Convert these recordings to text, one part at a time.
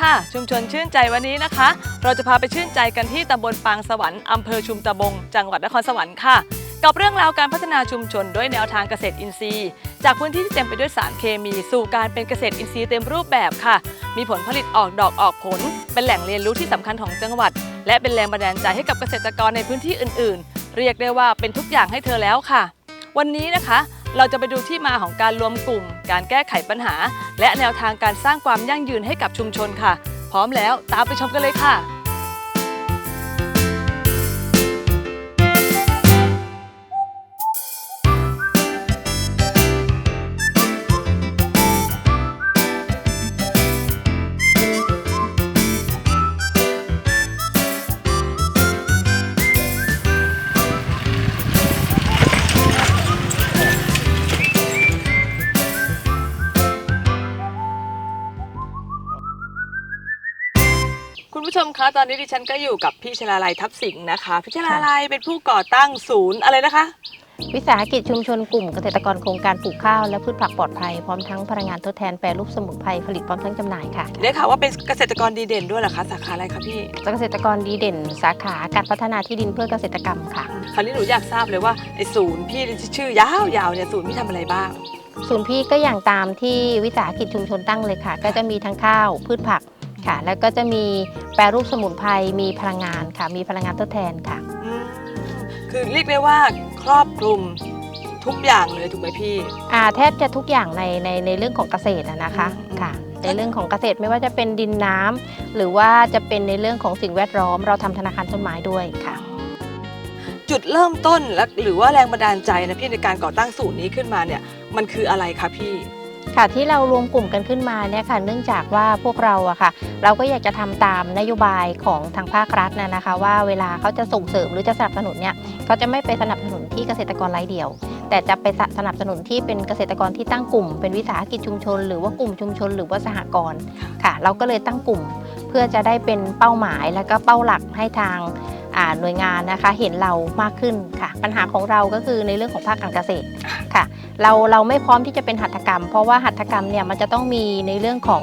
ค่ะ ชุมชนชื่นใจวันนี้นะคะ เราจะพาไปชื่นใจกันที่ตำบลปางสวรรค์อำเภอชุมตะบง จังหวัดนครสวรรค์ค่ะ กับเรื่องราวการพัฒนาชุมชนด้วยแนวทางเกษตรอินทรีย์ จากพื้นที่ที่เต็มไปด้วยสารเคมี สู่การเป็นเกษตรอินทรีย์เต็มรูปแบบค่ะ มีผลผลิตออกดอกออกผล เป็นแหล่งเรียนรู้ที่สำคัญของจังหวัด และเป็นแรงบันดาลใจให้กับเกษตรกรในพื้นที่อื่น ๆ เรียกได้ว่าเป็นทุกอย่างให้เธอแล้วค่ะ วันนี้นะคะเราจะไปดูที่มาของการรวมกลุ่ม การแก้ไขปัญหา และแนวทางการสร้างความยั่งยืนให้กับชุมชนค่ะ พร้อมแล้วตามไปชมกันเลยค่ะ คุณผู้ชมคะตอนนี้ดิฉันก็อยู่กับพี่ชลาลัยทับสิงห์นะคะพี่ชลาลัยเป็นผู้ก่อตั้งศูนย์อะไรนะคะ วิสาหกิจชุมชนกลุ่มเกษตรกรโครงการปลูกข้าวและพืชผักปลอดภัยพร้อมทั้งพลังงานทดแทนแปรรูปสมุนไพรผลิตพร้อมทั้งจำหน่ายค่ะได้ข่าวว่าเป็นเกษตรกรดีเด่นด้วยเหรอคะสาขาอะไรคะพี่เกษตรกรดีเด่น สาขาการพัฒนาที่ดินเพื่อเกษตรกรรมค่ะ คราวนี้หนูอยากทราบเลยว่าไอ้ศูนย์พี่ที่ชื่อยาวๆเนี่ยศูนย์พี่ทำอะไรบ้าง ศูนย์พี่ก็อย่างตามที่วิสาหกิจชุมชนตั้งเลยค่ะ ก็จะมีทั้งข้าวพืชผัก ค่ะ แล้วก็จะมีแปรรูปสมุนไพรมีพลังงานค่ะ มีพลังงานทดแทนค่ะ อืมคือเรียกได้ว่าครอบคลุมทุกอย่างเลยถูกไหมพี่ อ่าแทบจะทุกอย่างในในในเรื่องของเกษตรอะนะคะอืม ค่ะ ในเรื่องของเกษตรไม่ว่าจะเป็นดินน้ำหรือว่าจะเป็นในเรื่องของสิ่งแวดล้อม เราทำธนาคารต้นไม้ด้วยค่ะ จุดเริ่มต้นและหรือว่าแรงบันดาลใจนะพี่ในการก่อตั้งศูนย์นี้ขึ้นมาเนี่ย มันคืออะไรคะพี่ ค่ะที่เรารวมกลุ่มกันขึ้นมาเนี่ยค่ะเนื่องจากว่าพวกเราอะค่ะ เราก็อยากจะทำตามนโยบายของทางภาครัฐนะนะคะ ว่าเวลาเขาจะส่งเสริมหรือจะสนับสนุนเนี่ยเขาจะไม่ไปสนับสนุนที่เกษตรกรรายเดียว แต่จะไปสนับสนุนที่เป็นเกษตรกรที่ตั้งกลุ่ม เป็นวิสาหกิจชุมชน หรือว่ากลุ่มชุมชน หรือว่าสหกรณ์ค่ะ เราก็เลยตั้งกลุ่ม เพื่อจะได้เป็นเป้าหมายแล้วก็เป้าหลักให้ทาง หน่วยงานนะคะเห็นเรามากขึ้นค่ะ ปัญหาของเราก็คือในเรื่องของภาคการเกษตรค่ะ เราเราไม่พร้อมที่จะเป็นหัตถกรรม เพราะว่าหัตถกรรมเนี่ยมันจะต้องมีในเรื่องของ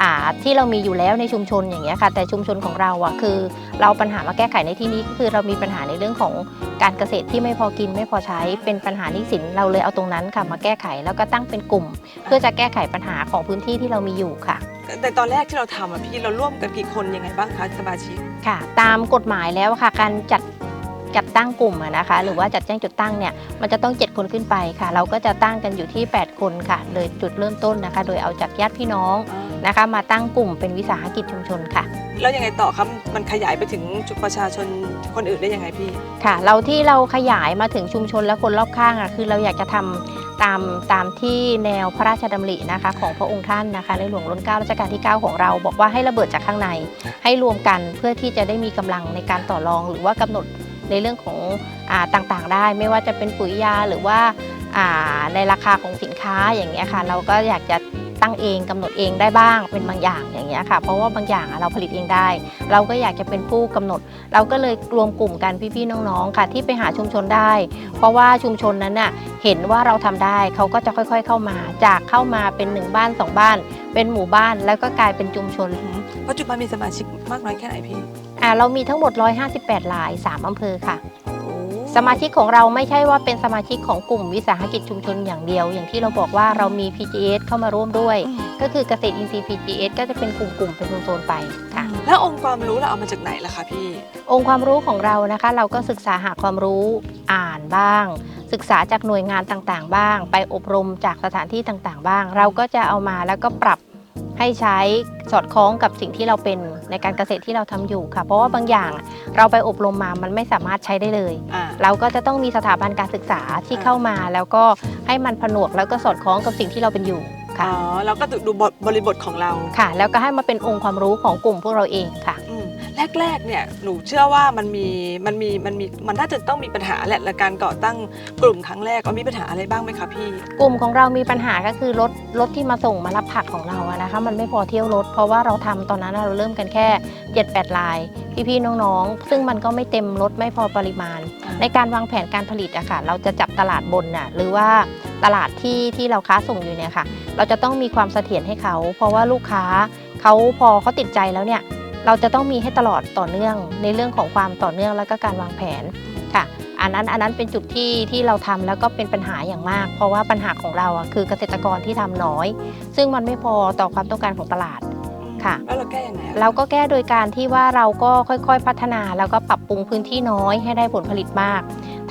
อาที่เรามีอยู่แล้วในชุมชนอย่างเงี้ยค่ะ แต่ชุมชนของเราอะคือ เราเอาปัญหามาแก้ไขในที่นี้ก็คือเรามีปัญหาในเรื่องของการเกษตรที่ไม่พอกินไม่พอใช้เป็นปัญหาหนี้สินเราเลยเอาตรงนั้นค่ะมาแก้ไขแล้วก็ตั้งเป็นกลุ่ม เพื่อจะแก้ไขปัญหาของพื้นที่ที่เรามีอยู่ค่ะ แต่ตอนแรกที่เราทำอะพี่เราร่วมกันกี่คนยังไงบ้างคะสมาชิก ค่ะ ตามกฎหมายแล้วค่ะ การจัดจัดตั้งกลุ่มอะนะคะ หรือว่าจัดแจ้งจุดตั้งเนี่ยมันจะต้อง 7 คนขึ้นไปค่ะ เราก็จะตั้งกันอยู่ที่ 8 คนค่ะโดยจุดเริ่มต้นนะคะ โดยเอาจากญาติพี่น้องนะคะ มาตั้งกลุ่มเป็นวิสาหกิจชุมชนค่ะ แล้วยังไงต่อครับมันขยายไปถึงจุดประชาชนคนอื่นได้ยังไงพี่ ค่ะ เราที่เราขยายมาถึงชุมชนและคนรอบข้างอะคือเราอยากจะทำ ตามตามที่แนวพระราชดำรินะคะของพระองค์ท่านนะคะ ในหลวงรัชกาลรัชกาลที่ 9 ของเรา บอกว่าให้ระเบิดจากข้างใน ให้รวมกันเพื่อที่จะได้มีกำลังในการต่อรอง หรือว่ากำหนดในเรื่องของอต่างๆ ได้ ไม่ว่าจะเป็นปุ๋ยยาหรือว่าอ่าในราคาของสินค้าอย่างเงี้ยค่ะ เราก็อยากจะ ตั้งเองกำหนดเองได้บ้างเป็นบางอย่างอย่างเงี้ยค่ะ เพราะว่าบางอย่างอะเราผลิตเองได้ เราก็อยากจะเป็นผู้กำหนด เราก็เลยรวมกลุ่มกันพี่ๆน้องๆค่ะที่ไปหาชุมชนได้ เพราะว่าชุมชนนั้นน่ะเห็นว่าเราทำได้เขาก็จะค่อยๆ เข้ามา จากเข้ามาเป็นหนึ่งบ้านสองบ้าน เป็นหมู่บ้านแล้วก็กลายเป็นชุมชนปัจจุบันมีสมาชิกมากน้อยแค่ไหนพี่อ่าเรามีทั้งหมด 158ราย 3 อำเภอค่ะโอ้ สมาชิกของเราไม่ใช่ว่าเป็นสมาชิกของกลุ่มวิสาหกิจชุมชนอย่างเดียว อย่างที่เราบอกว่าเรามี PGS เข้ามาร่วมด้วยอืมก็คือเกษตรอินทรีย์ PGS ก็จะเป็นกลุ่มๆเป็นโซนๆไปค่ะแล้วองค์ความรู้เราเอามาจากไหนล่ะคะพี่ องค์ความรู้ของเรานะคะ เราก็ศึกษาหาความรู้อ่านบ้าง ศึกษาจากหน่วยงานต่างๆ บ้าง ไปอบรมจากสถานที่ต่างๆ บ้าง เราก็จะเอามาแล้วก็ปรับ ให้ใช้สอดคล้องกับสิ่งที่เราเป็นในการเกษตรที่เราทำอยู่ค่ะ เพราะว่าบางอย่างเราไปอบรมมามันไม่สามารถใช้ได้เลยอ่าเราก็จะต้องมีสถาบันการศึกษาที่อ่าเข้ามา แล้วก็ให้มันผนวกแล้วก็สอดคล้องกับสิ่งที่เราเป็นอยู่อ๋ค่ะอเราก็ดูบทบริบทของเราค่ะ แล้วก็ให้มาเป็นองค์ความรู้ของกลุ่มพวกเราเองค่ะอืม แรกๆเนี่ยหนูเชื่อว่ามันมีมันมีมันมีมันน่าจะต้องมีปัญหาแหละและการก่อตั้งกลุ่มครั้งแรกว่ามีปัญหาอะไรบ้างไหมคะพี่ กลุ่มของเรามีปัญหาก็คือรถรถที่มาส่งมารับผักของเราอะนะคะ มันไม่พอเที่ยวรถ เพราะว่าเราทำตอนนั้นเราเริ่มกันแค่ 7-8 ลาย พี่ๆน้องๆ ซึ่งมันก็ไม่เต็มรถไม่พอปริมาณ ในการวางแผนการผลิตอะค่ะเราจะจับตลาดบนน่ะหรือว่าตลาดที่ที่เราค้าส่งอยู่เนี่ยค่ะ เราจะต้องมีความเสถียรให้เขา เพราะว่าลูกค้าเขาพอเขาติดใจแล้วเนี่ย เราจะต้องมีให้ตลอดต่อเนื่องในเรื่องของความต่อเนื่องแล้วก็การวางแผนค่ะอันนั้นอันนั้นเป็นจุดที่ที่เราทำแล้วก็เป็นปัญหาอย่างมาก เพราะว่าปัญหาของเราอะคือเกษตรกรที่ทำน้อย ซึ่งมันไม่พอต่อความต้องการของตลาดค่ะแล้วเราแก้ยังไงอะเราก็แก้โดยการที่ว่าเราก็ค่อยๆ พัฒนาแล้วก็ปรับปรุงพื้นที่น้อยให้ได้ผลผลิตมาก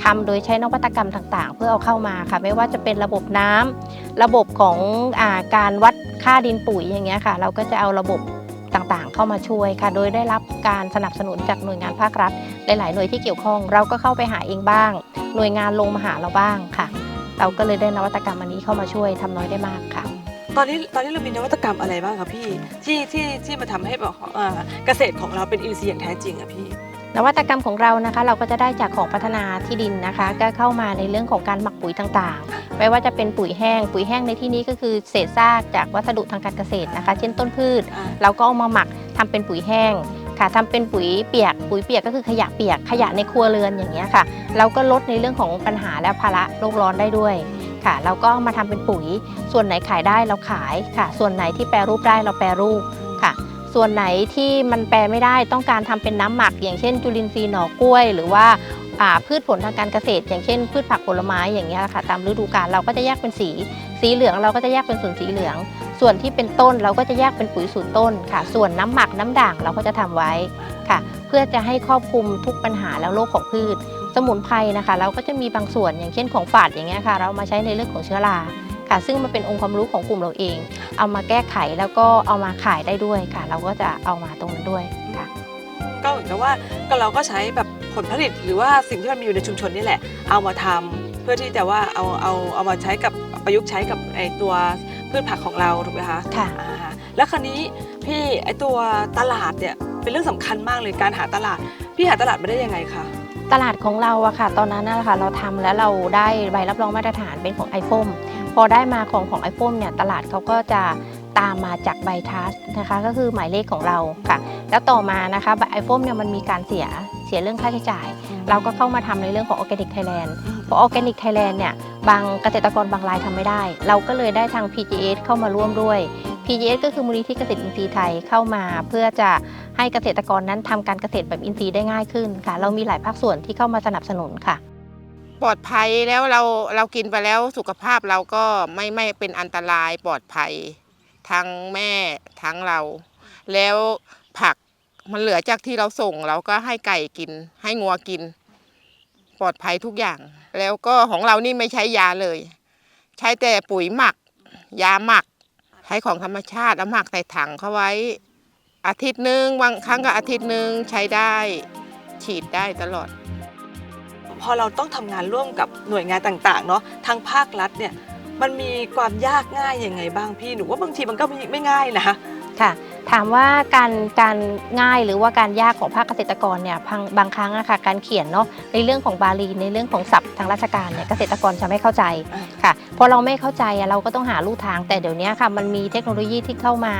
ทำโดยใช้นวัตกรรมต่างๆ เพื่อเอาเข้ามาค่ะ ไม่ว่าจะเป็นระบบน้ำระบบของอาการวัดค่าดินปุ๋ยอย่างเงี้ยค่ะ เราก็จะเอาระบบ ต่างๆ เข้ามาช่วยค่ะ โดยได้รับการสนับสนุนจากหน่วยงานภาครัฐ หลาย ๆ หน่วยที่เกี่ยวข้อง เราก็เข้าไปหาเองบ้าง หน่วยงานลงมาหาเราบ้างค่ะ เราก็เลยได้นวัตกรรมอันนี้เข้ามาช่วยทำน้อยได้มากค่ะ ตอนนี้ตอนนี้เรามีนวัตกรรมอะไรบ้างคะพี่ที่ที่ที่มาทำให้แบบเอ่อเกษตรของเราเป็นอินทรีย์อย่างแท้จริงอะพี่ นวัตกรรมของเรานะคะ เราก็จะได้จากของพัฒนาที่ดินนะคะ ก็เข้ามาในเรื่องของการหมักปุ๋ยต่างๆ ไม่ว่าจะเป็นปุ๋ยแห้ง ปุ๋ยแห้งในที่นี้ก็คือเศษซากจากวัสดุทางการเกษตรนะคะ เช่นต้นพืชอ่าเราก็เอามาหมักทำเป็นปุ๋ยแห้งค่ะทำเป็นปุ๋ยเปียก ปุ๋ยเปียกก็คือขยะเปียกขยะในครัวเรือนอย่างเงี้ยค่ะ เราก็ลดในเรื่องของปัญหาและภาระโลกร้อนได้ด้วยค่ะเราก็เอามาทำเป็นปุ๋ย ส่วนไหนขายได้เราขายค่ะ ส่วนไหนที่แปรรูปได้เราแปรรูปค่ะ ส่วนไหนที่มันแปลไม่ได้ต้องการทำเป็นน้ำหมัก อย่างเช่น จุลินทรีย์หน่อกล้วย หรือว่าพืชผลทางการเกษตร อย่างเช่น พืชผักผลไม้อย่างเงี้ยค่ะตามฤดูกาลเราก็จะแยกเป็นสี สีเหลืองเราก็จะแยกเป็นส่วนสีเหลือง ส่วนที่เป็นต้นเราก็จะแยกเป็นปุ๋ยสูตรต้นค่ะ ส่วนน้ำหมักน้ำด่างเราก็จะทำไว้ค่ะ เพื่อจะให้ครอบคลุมทุกปัญหาแล้วโรคของพืช สมุนไพรนะคะ เราก็จะมีบางส่วนอย่างเช่นของฝาดอย่างเงี้ยค่ะ เรามาใช้ในเรื่องของเชื้อรา ค่ะ ซึ่งมันเป็นองค์ความรู้ของกลุ่มเราเอง เอามาแก้ไขแล้วก็เอามาขายได้ด้วยค่ะ เราก็จะเอามาตรงนั้นด้วยค่ะ ก็เหมือนกับว่าก็เราก็ใช้แบบผลผลิตหรือว่าสิ่งที่มันมีอยู่ในชุมชนนี่แหละ เอามาทำเพื่อที่จะว่าเอาเอาเอามาใช้กับประยุกต์ใช้กับไอตัวพืชผักของเราถูกไหมคะค่ะอ่าฮะแล้วคราวนี้พี่ไอตัวตลาดเนี่ยเป็นเรื่องสำคัญมากเลยการหาตลาด พี่หาตลาดมาได้ยังไงคะ ตลาดของเราอะค่ะ ตอนนั้นนะคะเราทำแล้วเราได้ใบรับรองมาตรฐานเป็นของ iPhone พอได้มาของของ iPhone เนี่ยตลาดเขาก็จะตามมาจากใบทัสนะคะ ก็คือหมายเลขของเราค่ะ แล้วต่อมานะคะใบ iPhone เนี่ยมันมีการเสียเสียเรื่องค่าใช้จ่าย เราก็เข้ามาทำในเรื่องของ Organic Thailand เพราะ Organic Thailand เนี่ยบางเกษตรกรบางรายทำไม่ได้ เราก็เลยได้ทาง PGS เข้ามาร่วมด้วย PGS ก็คือมูลนิธิเกษตรอินทรีย์ไทยเข้ามา เพื่อจะให้เกษตรกรนั้นทำการเกษตรแบบอินทรีย์ได้ง่ายขึ้นค่ะ เรามีหลายภาคส่วนที่เข้ามาสนับสนุนค่ะ ปลอดภัยแล้วเราเรากินไปแล้วสุขภาพเราก็ไม่ไม่เป็นอันตรายปลอดภัยทั้งแม่ทั้งเรา แล้วผักมันเหลือจากที่เราส่งเราก็ให้ไก่กิน ให้งัวกิน ปลอดภัยทุกอย่าง แล้วก็ของเรานี่ไม่ใช้ยาเลย ใช้แต่ปุ๋ยหมัก ยาหมัก ใช้ของธรรมชาติเอาหมักใส่ถังเข้าไว้ อาทิตย์หนึ่งบางครั้งก็อาทิตย์หนึ่งใช้ได้ ฉีดได้ตลอด พอเราต้องทำงานร่วมกับหน่วยงานต่างๆเนาะทางภาครัฐเนี่ยมันมีความยากง่ายยังไงบ้างพี่หนูว่าบางทีมันก็ไม่ไม่ง่ายนะ ค่ะ ถามว่าการการง่ายหรือว่าการยากของภาคเกษตรกรเนี่ยบางบางครั้งอะค่ะการเขียนเนาะในเรื่องของบาลีในเรื่องของศัพท์ทางราชการเนี่ยเกษตรกรจะไม่เข้าใจอ่าค่ะพอเราไม่เข้าใจอะเราก็ต้องหาลู่ทางแต่เดี๋ยวนี้ค่ะมันมีเทคโนโลยีที่เข้ามา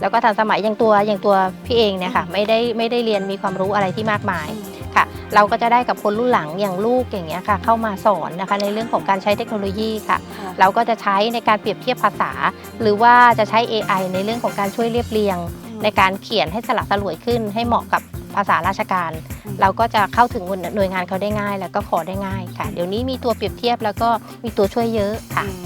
แล้วก็ทันสมัยอย่างตัวอย่างตัวพี่เองเนี่ยค่ะไม่ได้ไม่ได้เรียนมีความรู้อะไรที่มากมาย ค่ะ เราก็จะได้กับคนรุ่นหลังอย่างลูกอย่างเงี้ยค่ะ เข้ามาสอนนะคะในเรื่องของการใช้เทคโนโลยีค่ะ เราก็จะใช้ในการเปรียบเทียบภาษา หรือว่าจะใช้ AI ในเรื่องของการช่วยเรียบเรียง ในการเขียนให้สลักสลวยขึ้น ให้เหมาะกับภาษาราชการ เราก็จะเข้าถึงหน่วยงานเขาได้ง่าย แล้วก็ขอได้ง่ายค่ะ เดี๋ยวนี้มีตัวเปรียบเทียบแล้วก็มีตัวช่วยเยอะค่ะอืม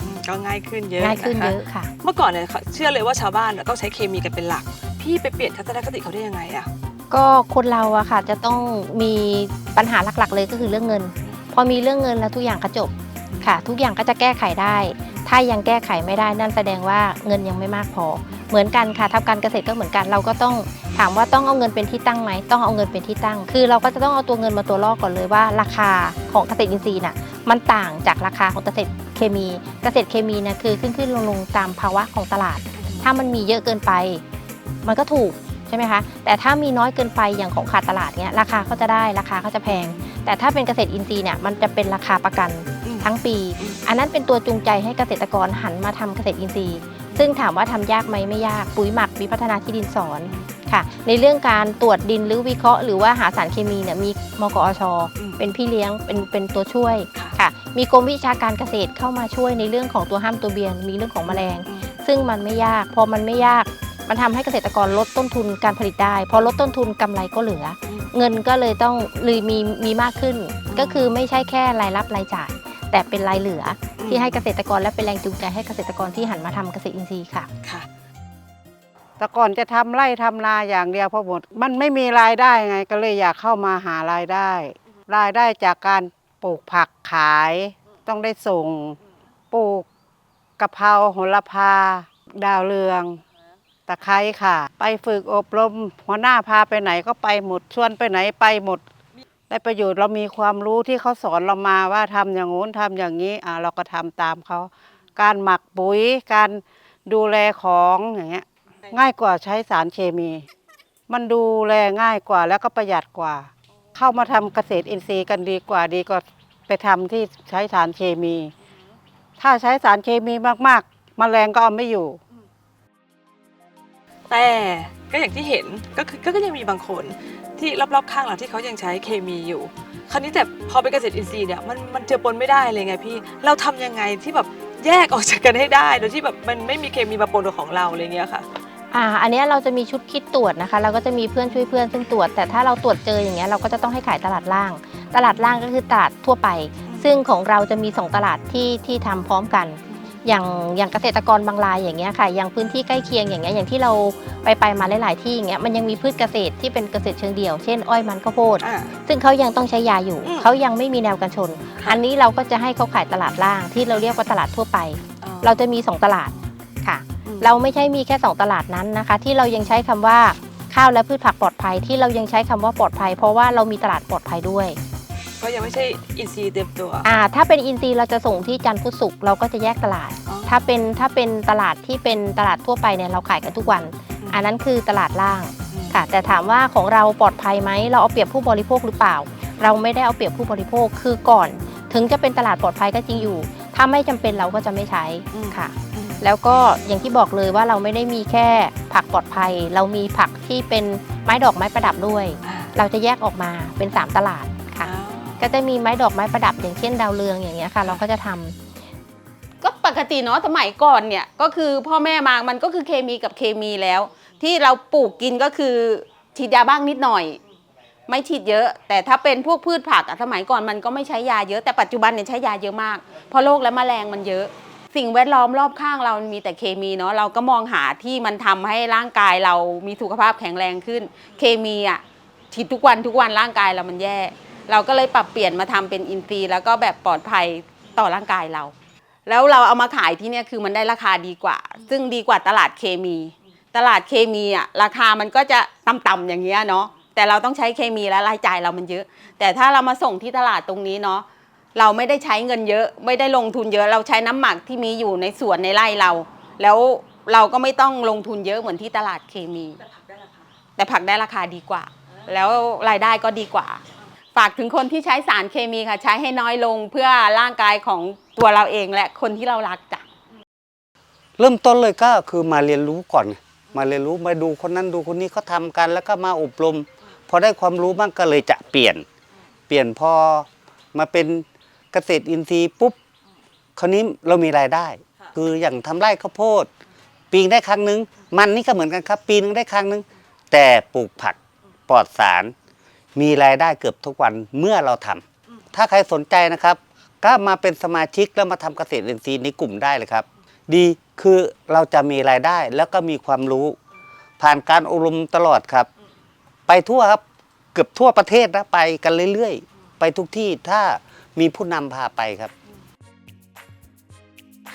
อืมก็ง่ายขึ้นเยอะง่ายขึ้นนะคะเยอะค่ะ เมื่อก่อนเนี่ยเชื่อเลยว่าชาวบ้านต้องใช้เคมีกันเป็นหลัก พี่ไปเปลี่ยนทัศนคติเขาได้ยังไงอะ ก็คนเราอะค่ะจะต้องมีปัญหาหลักๆ เลยก็คือเรื่องเงิน พอมีเรื่องเงินแล้วทุกอย่างก็จบค่ะ ทุกอย่างก็จะแก้ไขได้ ถ้ายังแก้ไขไม่ได้นั่นแสดงว่าเงินยังไม่มากพอ เหมือนกันค่ะทำการเกษตรก็เหมือนกัน เราก็ต้องถามว่าต้องเอาเงินเป็นที่ตั้งไหมต้องเอาเงินเป็นที่ตั้ง คือเราก็จะต้องเอาตัวเงินมาตัวล่อก่อนเลยว่า ราคาของเกษตรอินทรีย์น่ะมันต่างจากราคาของเกษตรเคมีเกษตรเคมีนี่ยคือขึ้นขึ้นลงลงตามภาวะของตลาด ถ้ามันมีเยอะเกินไป มันก็ถูก ใช่ไหมคะแต่ถ้ามีน้อยเกินไปอย่างของขาดตลาดเนี้ยราคาก็จะได้ราคาก็จะแพง แต่ถ้าเป็นเกษตรอินทรีย์เนี่ยมันจะเป็นราคาประกันอืมทั้งปีอืมอันนั้นเป็นตัวจูงใจให้เกษตรกรหันมาทำเกษตรอินทรีย์ ซึ่งถามว่าทำยากไหมไม่ยากปุ๋ยหมักมีพัฒนาที่ดินสอนค่ะ ในเรื่องการตรวจดินหรือวิเคราะห์ หรือว่าหาสารเคมีเนี่ยมีมกอชอืมเป็นพี่เลี้ยงเป็นเป็นตัวช่วยค่ะค่ะ มีกรมวิชาการเกษตรเข้ามาช่วยในเรื่องของตัวห้ามตัวเบียน มีเรื่องของแมลงอืมซึ่งมันไม่ยาก พอมันไม่ยาก มันทำให้เกษตรกรลดต้นทุนการผลิตได้ พอลดต้นทุนกำไรก็เหลือ เงินก็เลยต้องเลยมีมีมากขึ้น ก็คือไม่ใช่แค่รายรับรายจ่าย แต่เป็นรายเหลืออที่ให้เกษตรกรและเป็นแรงจูงใจให้เกษตรกรที่หันมาทำเกษตรอินทรีย์ค่ะค่ะแต่ก่อนจะทำไร่ทำนาอย่างเดียวพอหมดมันไม่มีรายได้ไง ก็เลยอยากเข้ามาหารายได้ รายได้จากการปลูกผักขาย ต้องได้ส่งปลูกกะเพราโหระพา ดาวเรือง ตะไคร้ค่ะ ไปฝึกอบรม หัวหน้าพาไปไหนก็ไปหมดชวนไปไหนไปหมด ได้ประโยชน์เรามีความรู้ที่เขาสอนเรามาว่าทำอย่างงู้นทำอย่างนี้อ่าเราก็ทำตามเขา การหมักปุ๋ย การดูแลของอย่างเงี้ยง่ายกว่าใช้สารเคมี มันดูแลง่ายกว่าแล้วก็ประหยัดกว่า เข้ามาทำเกษตรอินทรีย์กันดีกว่าดีกว่าไปทำที่ใช้สารเคมี ถ้าใช้สารเคมีมากๆแมลงก็เอาไม่อยู่ แต่ก็อย่างที่เห็นก็คือก็ยังมีบางคนที่รอบๆข้างเราที่เขายังใช้เคมีอยู่ คราวนี้แต่พอเป็นเกษตรอินทรีย์เนี่ยมันมันเจือปนไม่ได้เลยไงพี่เราทำยังไงที่แบบแยกออกจากกันให้ได้โดยที่แบบมันไม่มีเคมีมาปนกับของเราอะไรเงี้ยค่ะอ่าอันเนี้ยเราจะมีชุดคิดตรวจนะคะ เราก็จะมีเพื่อนช่วยเพื่อนซึ่งตรวจ แต่ถ้าเราตรวจเจออย่างเงี้ยเราก็จะต้องให้ขายตลาดล่าง ตลาดล่างก็คือตลาดทั่วไป ซึ่งของเราจะมีสองตลาดที่ที่ทำพร้อมกัน อย่างอย่างเกษตรกรบางรายอย่างเงี้ยค่ะ อย่างพื้นที่ใกล้เคียงอย่างเงี้ยอย่างที่เราไปไปมาหลายๆที่อย่างเงี้ยมันยังมีพืชเกษตรที่เป็นเกษตรเชิงเดี่ยวเช่นอ้อยมันข้าวโพด อ่า ซึ่งเขายังต้องใช้ยาอยู่ อืมเขายังไม่มีแนวกันชน ค่ะ อันนี้เราก็จะให้เขาขายตลาดล่างที่เราเรียกว่าตลาดทั่วไปอ๋อเราจะมี 2 ตลาดค่ะ อืม เราไม่ใช่มีแค่ 2 ตลาดนั้นนะคะ ที่เรายังใช้คำว่าข้าวและพืชผักปลอดภัยที่เรายังใช้คำว่าปลอดภัย เพราะว่าเรามีตลาดปลอดภัยด้วย ก็ยังไม่ใช่อินทรีย์เต็มตัว อ่าถ้าเป็นอินทรีย์เราจะส่งที่จันทร์พุธศุกร์เราก็จะแยกตลาด อ๋อ ถ้าเป็นถ้าเป็นตลาดที่เป็นตลาดทั่วไปเนี่ยเราขายกันทุกวันอืมอันนั้นคือตลาดล่างอืมค่ะ แต่ถามว่าของเราปลอดภัยไหมเราเอาเปรียบผู้บริโภคหรือเปล่า เราไม่ได้เอาเปรียบผู้บริโภคคือก่อน ถึงจะเป็นตลาดปลอดภัยก็จริงอยู่ ถ้าไม่จำเป็นเราก็จะไม่ใช้อืม ค่ะ อืม แล้วก็อย่างที่บอกเลยว่าเราไม่ได้มีแค่ผักปลอดภัย เรามีผักที่เป็นไม้ดอกไม้ประดับด้วย อ่าเราจะแยกออกมาเป็น 3 ตลาดค่ะอ้าว ก็จะมีไม้ดอกไม้ประดับอย่างเช่นดาวเรืองอย่างเงี้ยค่ะ เราก็จะทำก็ปกติเนาะสมัยก่อนเนี่ยก็คือพ่อแม่มามันก็คือเคมีกับเคมีแล้ว ที่เราปลูกกินก็คือฉีดยาบ้างนิดหน่อย ไม่ฉีดเยอะ แต่ถ้าเป็นพวกพืชผักอะสมัยก่อนมันก็ไม่ใช้ยาเยอะแต่ปัจจุบันเนี่ยใช้ยาเยอะมาก เพราะโรคและแมลงมันเยอะ สิ่งแวดล้อมรอบข้างเรามันมีแต่เคมีเนาะเราก็มองหาที่มันทำให้ร่างกายเรามีสุขภาพแข็งแรงขึ้น เคมีอะฉีดทุกวันทุกวันร่างกายเรามันแย่ เราก็เลยปรับเปลี่ยนมาทำเป็นอินทรีย์แล้วก็แบบปลอดภัยต่อร่างกายเรา แล้วเราเอามาขายที่เนี่ยคือมันได้ราคาดีกว่า ซึ่งดีกว่าตลาดเคมี ตลาดเคมีอะราคามันก็จะต่ำๆอย่างเงี้ยเนาะแต่เราต้องใช้เคมีแล้วรายจ่ายเรามันเยอะ แต่ถ้าเรามาส่งที่ตลาดตรงนี้เนาะเราไม่ได้ใช้เงินเยอะ ไม่ได้ลงทุนเยอะ เราใช้น้ำหมักที่มีอยู่ในสวนในไร่เรา แล้วเราก็ไม่ต้องลงทุนเยอะเหมือนที่ตลาดเคมี แต่ผักได้ราคาดีกว่า แล้วรายได้ก็ดีกว่า ฝากถึงคนที่ใช้สารเคมีค่ะ ใช้ให้น้อยลงเพื่อร่างกายของตัวเราเองและคนที่เรารักจ้ะเริ่มต้นเลยก็คือมาเรียนรู้ก่อน มาเรียนรู้มาดูคนนั้นดูคนนี้เขาทำกันแล้วก็มาอบรม พอได้ความรู้บ้างก็เลยจะเปลี่ยน เปลี่ยนพอมาเป็นเกษตรอินทรีย์ปุ๊บคราวนี้เรามีรายได้ คืออย่างทำไร่ข้าวโพด ปีนึงได้ครั้งนึง มันนี่ก็เหมือนกันครับ ปีนึงได้ครั้งนึง แต่ปลูกผักปลอดสาร มีรายได้เกือบทุกวันเมื่อเราทำถ้าใครสนใจนะครับ ก็มาเป็นสมาชิกแล้วมาทำเกษตรอินทรีย์ในกลุ่มได้เลยครับ ดีคือเราจะมีรายได้แล้วก็มีความรู้ ผ่านการอบรมตลอดครับ ไปทั่วครับเกือบทั่วประเทศนะไปกันเรื่อยๆ ไปทุกที่ถ้ามีผู้นำพาไปครับ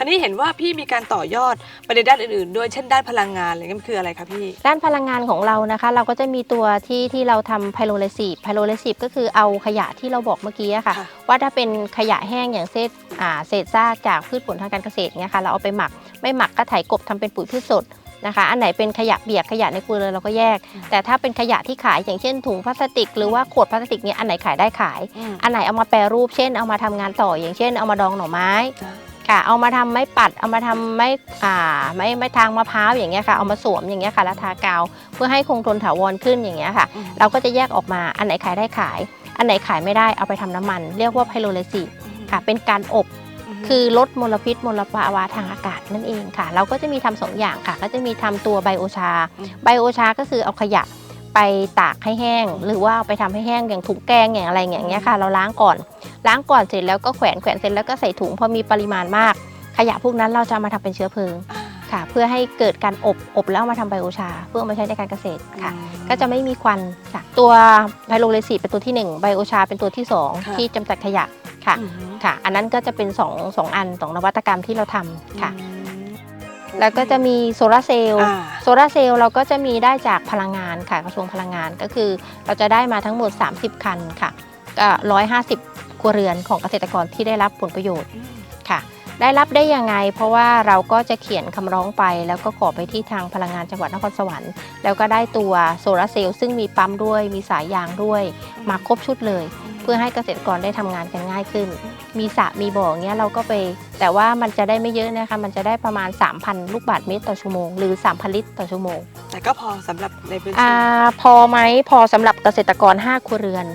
คันนี้เห็นว่าพี่มีการต่อยอดไปในด้านอื่นๆ ด้วยเช่นด้านพลังงานอะไรเงี้ยมันคืออะไรคะพี่ ด้านพลังงานของเรานะคะ เราก็จะมีตัวที่ที่เราทำไพโรเลซีฟไพโรเลซีฟก็คือเอาขยะที่เราบอกเมื่อกี้อะค่ะ ค่ะ ว่าถ้าเป็นขยะแห้งอย่างเศษอ่าเศษซากจากพืชผลทางการเกษตรเนี่ยค่ะเราเอาไปหมักไม่หมักก็ไถกบทำเป็นปุ๋ยพืชสดนะคะ อันไหนเป็นขยะเปียกขยะในครัวเรือนเราก็แยกแต่ถ้าเป็นขยะที่ขายอย่างเช่นถุงพลาสติก หรือว่าขวดพลาสติกเนี่ยอันไหนขายได้ขายอันไหนเอามาแปรรูปเช่นเอามาทำงานต่ออย่างเช่นเอามาดองหน่อไม้จ้ะ ค่ะ เอามาทำไม้ปัด เอามาทำไม้อ่าไม้ไม้ทางมะพร้าวอย่างเงี้ยค่ะ เอามาสวมอย่างเงี้ยค่ะแล้วทากาว เพื่อให้คงทนถาวรขึ้นอย่างเงี้ยค่ะอืมเราก็จะแยกออกมา อันไหนขายได้ขาย อันไหนขายไม่ได้เอาไปทำน้ำมัน เรียกว่าไพโรเลซีค่ะ เป็นการอบ คือลดมลพิษมลภาวะทางอากาศนั่นเองค่ะ เราก็จะมีทำสองอย่างค่ะ ก็จะมีทำตัวไบโอชาอืมไบโอชาก็คือเอาขยะ ไปตากให้แห้ง หรือว่าเอาไปทำให้แห้งอย่างถุงแกงอย่างอะไรอย่างเงี้ยค่ะ เราล้างก่อน ล้างก่อนเสร็จแล้วก็แขวนแขวนเสร็จแล้วก็ใส่ถุงพอมีปริมาณมาก ขยะพวกนั้นเราจะเอามาทำเป็นเชื้อเพลิงอ่าค่ะ เพื่อให้เกิดการอบอบแล้วเอามาทำไบโอชา เพื่อเอามาใช้ในการเกษตรค่ะ ก็จะไม่มีควันค่ะตัวไพโรเลซีเป็นตัวที่1ไบโอชาเป็นตัวที่ค่ะ2ที่กำจัดขยะค่ะอืมค่ะ อันนั้นก็จะเป็น2องสองอันสองนวัตกรรมที่เราทำค่ะอืม แล้วก็จะมีโซลาร์เซลล์อ่าโซลาร์เซลล์เราก็จะมีได้จากพลังงานค่ะกระทรวงพลังงานก็คือ เราจะได้มาทั้งหมด 30 คันค่ะก็150 ครัวเรือนของเกษตรกรที่ได้รับผลประโยชน์อืมค่ะ ได้รับได้ยังไง เพราะว่าเราก็จะเขียนคำร้องไป แล้วก็ขอไปที่ทางพลังงานจังหวัดนครสวรรค์แล้วก็ได้ตัวโซลาร์เซลล์ซึ่งมีปั๊มด้วยมีสายยางด้วยมาครบชุดเลย เพื่อให้เกษตรกรได้ทำงานกันง่ายขึ้น มีสระมีบ่ออย่างเงี้ยเราก็ไป แต่ว่ามันจะได้ไม่เยอะนะคะ มันจะได้ประมาณ 3,000 ลูกบาศก์เมตรต่อชั่วโมง หรือ 3,000 ลิตรต่อชั่วโมง แต่ก็พอสำหรับในพื้นอ่าที่พอไหมพอสำหรับเกษตรกร 5 ครัวเรือน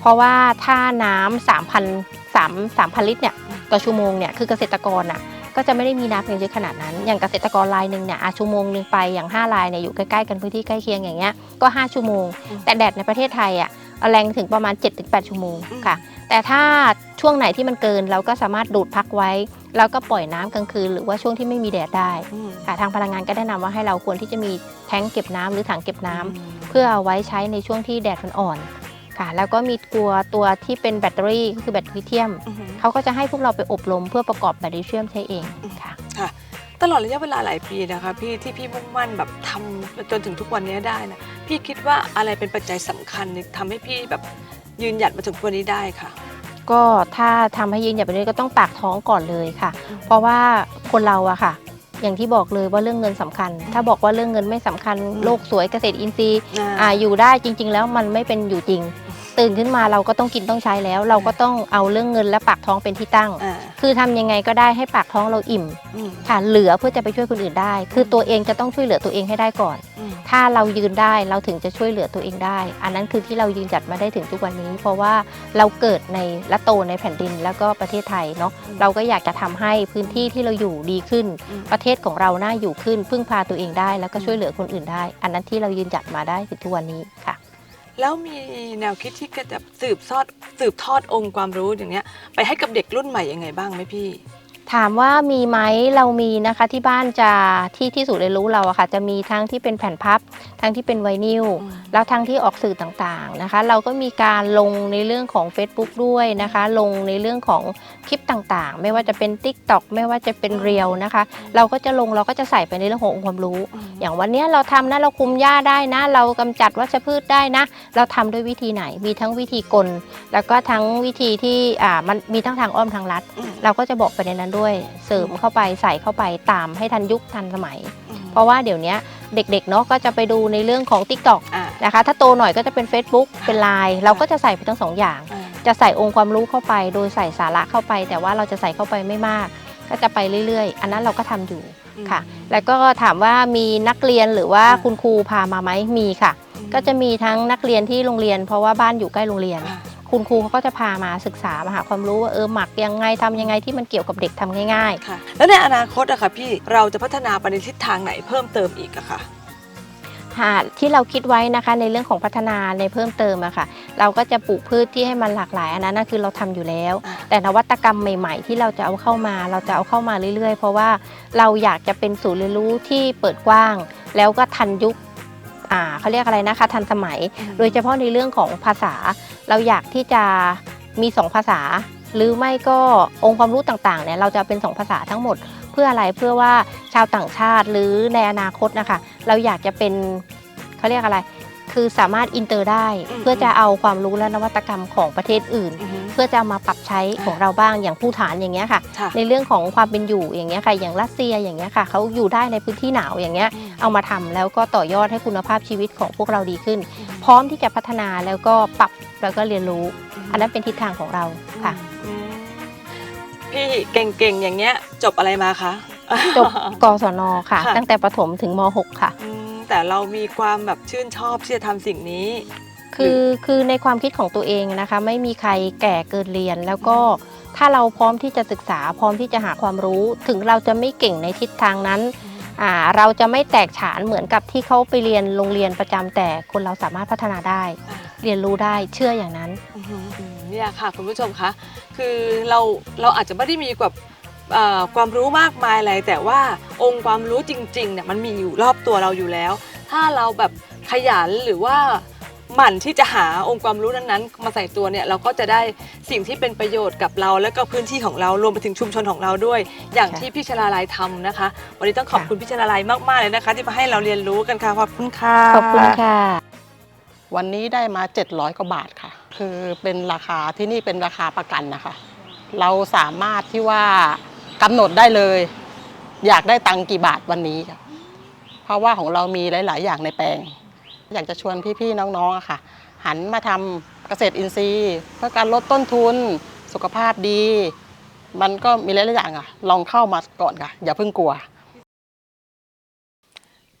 เพราะว่าถ้าน้ำ3,000 3 3,000 ลิตรเนี่ยต่อชั่วโมงเนี่ยคือเกษตรกรอะก็จะไม่ได้มีน้ำกันเยอะขนาดนั้น อย่างเกษตรกรรายหนึ่งเนี่ยอะชั่วโมงหนึ่งไปอย่าง5รายเนี่ยอยู่ใกล้ๆกันพื้นที่ใกล้เคียงอย่างเงี้ยก็ 5 ชั่วโมง แต่แดดในประเทศไทยอะเอา แรงถึงประมาณ 7-8 ชั่วโมงค่ะ แต่ถ้าช่วงไหนที่มันเกินเราก็สามารถดูดพักไว้ แล้วก็ปล่อยน้ำกลางคืนหรือว่าช่วงที่ไม่มีแดดได้อืมค่ะทางพลังงานก็แนะนำว่าให้เราควรที่จะมีแท้งเก็บน้ำหรือถังเก็บน้ำอืมเพื่อเอาไว้ใช้ในช่วงที่แดดมันอ่อนค่ะ แล้วก็มีตัวตัวที่เป็นแบตเตอรี่ก็คือแบตลิเธียมอืมเขาก็จะให้พวกเราไปอบรมเพื่อประกอบแบตลิเธียมใช้เองค่ะค่ะ ตลอดระยะเวลาหลายปีนะคะพี่ที่พี่มุ่งมั่นแบบทำจนถึงทุกวันนี้ได้นะพี่คิดว่าอะไรเป็นปัจจัยสำคัญที่ทำให้พี่แบบยืนหยัดมาถึงวันนี้ได้ค่ะ ก็ถ้าทำให้ยืนหยัดไปเลยก็ต้องปากท้องก่อนเลยค่ะเพราะว่าคนเราอะค่ะ อย่างที่บอกเลยว่าเรื่องเงินสำคัญ ถ้าบอกว่าเรื่องเงินไม่สำคัญอืม โลกสวยเกษตรอินทรีย์อ่าอ่าอยู่ได้จริง ๆ แล้วมันไม่เป็นอยู่จริง ตื่นขึ้นมาเราก็ต้องกินต้องใช้แล้ว เราก็ต้องเอาเรื่องเงินและปากท้องเป็นที่ตั้ง อ่าคือทำยังไงก็ได้ให้ปากท้องเราอิ่มอืมค่ะเหลือเพื่อจะไปช่วยคนอื่นได้ คือตัวเองจะต้องช่วยเหลือตัวเองให้ได้ก่อน อืมถ้าเรายืนได้เราถึงจะช่วยเหลือตัวเองได้ อันนั้นคือที่เรายืนจัดมาได้ถึงทุกวันนี้ เพราะว่าเราเกิดในและโตในแผ่นดินแล้วก็ประเทศไทยเนาะเราก็อยากจะทำให้พื้นที่ที่เราอยู่ดีขึ้น อืม ประเทศของเราน่าอยู่ขึ้นพึ่งพาตัวเองได้ แล้วก็ช่วยเหลือคนอื่นได้ อันนั้นที่เรายืนจัดมาได้ถึงทุกวันนี้ค่ะ แล้วมีแนวคิดที่จะสืบทอดสืบทอดองค์ความรู้อย่างเนี้ย ไปให้กับเด็กรุ่นใหม่ยังไงบ้างไหมพี่ ถามว่ามีไหมเรามีนะคะที่บ้านจะที่ที่ศูนย์เรียนรู้เราอะค่ะ จะมีทั้งที่เป็นแผ่นพับ ทั้งที่เป็นไวนิลอืมแล้วทั้งที่ออกสื่อต่างๆนะคะ เราก็มีการลงในเรื่องของ Facebook ด้วยนะคะ ลงในเรื่องของ คลิปต่างๆ ไม่ว่าจะเป็น Tik t o อกไม่ว่าจะเป็นเรียวนะคะ เราก็จะลงเราก็จะใส่ไปในเรื่องขององค์ความรู้ อย่างวันเนี้ยเราทำนะเราคุมหญ้าได้นะ เรากำจัดวัชพืชได้นะ เราทำด้วยวิธีไหนมีทั้งวิธีกล แล้วก็ทั้งวิธีที่อ่ามันมีทั้งทางอ้อมทางลัดอืมเราก็จะบอกไปในนั้นด้วยเสริมเข้าไปใส่เข้าไปตามให้ทันยุคทันสมัยอืมเพราะว่าเดี๋ยวเนี้ย เด็กๆเนาะก็จะไปดูในเรื่องของ Tik t o อกอ่า นะคะ ถ้าโตหน่อยก็จะเป็น Facebook เป็น Line เราก็จะใส่ไปทั้งสองอย่าง อ่าจะใส่องค์ความรู้เข้าไป โดยใส่สาระเข้าไป แต่ว่าเราจะใส่เข้าไปไม่มาก ก็จะไปเรื่อยๆ อันนั้นเราก็ทำอยู่ ค่ะ แล้วก็ถามว่ามีนักเรียนหรือว่าค่ะคุณครูพามาไหมมีค่ะก็จะมีทั้งนักเรียนที่โรงเรียน เพราะว่าบ้านอยู่ใกล้โรงเรียนค่ะ คุณครูเขาก็จะพามาศึกษามาหาความรู้ว่าเออหมักยังไงทำยังไงที่มันเกี่ยวกับเด็กทำง่าย ๆ ค่ะ แล้วในอนาคตอะค่ะพี่เราจะพัฒนาไปในทิศทางไหนเพิ่มเติมอีกอะค่ะค่ะที่เราคิดไว้นะคะในเรื่องของพัฒนาในเพิ่มเติมอะค่ะ เราก็จะปลูกพืชที่ให้มันหลากหลายอันนั้นนะคือเราทำอยู่แล้วอ่าแต่นวัตกรรมใหม่ๆ ที่เราจะเอาเข้ามาเราจะเอาเข้ามาเรื่อยๆ เพราะว่าเราอยากจะเป็นศูนย์เรียนรู้ที่เปิดกว้าง แล้วก็ทันยุคอ่า เขาเรียกอะไรนะคะทันสมัย โดยเฉพาะในเรื่องของภาษา เราอยากที่จะมีสองภาษา หรือไม่ก็องค์ความรู้ต่างๆเนี่ยเราจะเป็นสองภาษาทั้งหมด เพื่ออะไรเพื่อว่าชาวต่างชาติหรือในอนาคตนะคะ เราอยากจะเป็นเขาเรียกอะไร คือสามารถอินเตอร์ได้อืมเพื่อจะเอาความรู้และนวัตกรรมของประเทศอื่นอือฮึเพื่อจะเอามาปรับใช้ของเราบ้างอย่างผู้ฐานอย่างเงี้ยค่ะค่ะ ในเรื่องของความเป็นอยู่อย่างเงี้ยค่ะอย่างรัสเซียอย่างเงี้ยค่ะเขาอยู่ได้ในพื้นที่หนาวอย่างเงี้ยเอามาทำแล้วก็ต่อยอดให้คุณภาพชีวิตของพวกเราดีขึ้น พร้อมที่จะพัฒนาแล้วก็ปรับแล้วก็เรียนรู้ อันนั้นเป็นทิศทางของเราค่ะอืมพี่เก่งๆอย่างเงี้ยจบอะไรมาคะจบกศนค่ะค่ะตั้งแต่ประถมถึงม .6 ค่ะอืม แต่เรามีความแบบชื่นชอบที่จะทำสิ่งนี้ คือคือในความคิดของตัวเองนะคะ ไม่มีใครแก่เกินเรียน แล้วก็ถ้าเราพร้อมที่จะศึกษา พร้อมที่จะหาความรู้ ถึงเราจะไม่เก่งในทิศทางนั้นอ่าเราจะไม่แตกฉานเหมือนกับที่เขาไปเรียนโรงเรียนประจำแต่คนเราสามารถพัฒนาได้อ่าเรียนรู้ได้เชื่ออย่างนั้น อือหืออืมเนี่ยค่ะคุณผู้ชมคะคือเราเราอาจจะไม่ได้มีแบบเอ่อ ความรู้มากมายอะไรแต่ว่าองค์ความรู้จริงๆเนี่ยมันมีอยู่รอบตัวเราอยู่แล้ว ถ้าเราแบบขยันหรือว่าหมั่นที่จะหาองค์ความรู้นั้นๆ มาใส่ตัวเนี่ยเราก็จะได้สิ่งที่เป็นประโยชน์กับเรา และก็พื้นที่ของเรารวมไปถึงชุมชนของเราด้วย อย่างค่ะที่พี่ชลาลัยทำนะคะ วันนี้ต้องขอบค่ะคุณพี่ชลาลัยมากๆเลยนะคะ ที่มาให้เราเรียนรู้กันค่ะขอบคุณค่ะขอบคุณค่ะ วันนี้ได้มา 700กว่าบาทค่ะ คือเป็นราคาที่นี่เป็นราคาประกันนะคะ เราสามารถที่ว่า กำหนดได้เลย อยากได้ตังค์กี่บาทวันนี้ค่ะเพราะว่าของเรามีหลาย ๆ อย่างในแปลง อยากจะชวนพี่ ๆ น้องๆอะค่ะ หันมาทำเกษตรอินทรีย์ เพื่อการลดต้นทุนสุขภาพดี มันก็มีหลาย ๆ อย่างอะลองเข้ามาก่อนค่ะ อย่าเพิ่งกลัว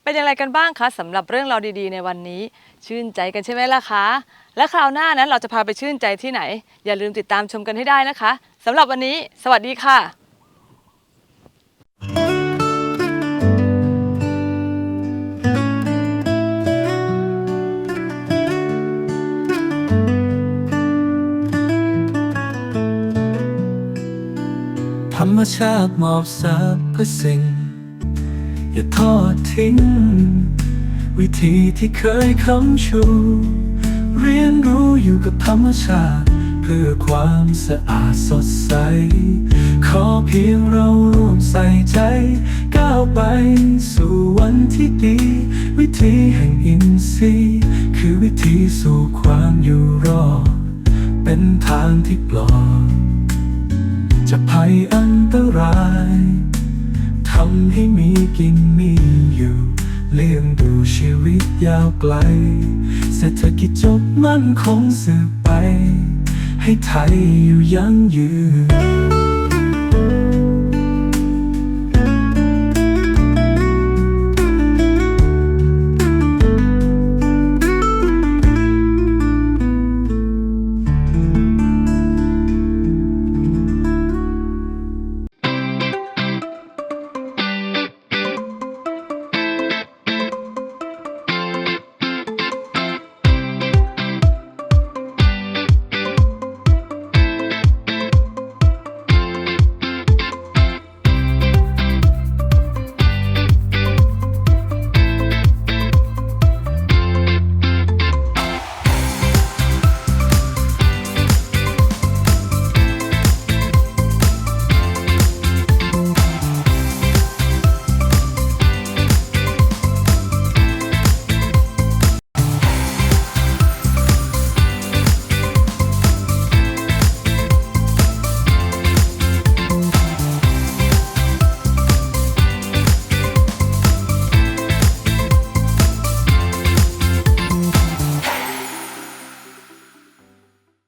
เป็นอย่างไรกันบ้างคะสำหรับเรื่องราวดี ๆ ในวันนี้ ชื่นใจกันใช่ไหมล่ะคะ และคราวหน้านั้นเราจะพาไปชื่นใจที่ไหน อย่าลืมติดตามชมกันให้ได้นะคะสำหรับวันนี้ สวัสดีค่ะ รรมชาติมอบสรรพสิ่ง อย่าทอดทิ้ง วิธีที่เคยคำชู เรียนรู้อยู่กับธรรมชาติ เพื่อความสะอาดสดใส ขอเพียงเราร่วมใส่ใจ ก้าวไปสู่วันที่ดี วิธีแห่งอินทรีย์คือวิธีสู่ความอยู่รอดเป็นทางที่ปลอดจะภัยอันำให้มีกินมีอยู่เลี้ยงดูชีวิตยาวไกล เศรษฐกิจจบมั่นคงสืบไป ให้ไทยอยู่ยั่งยืน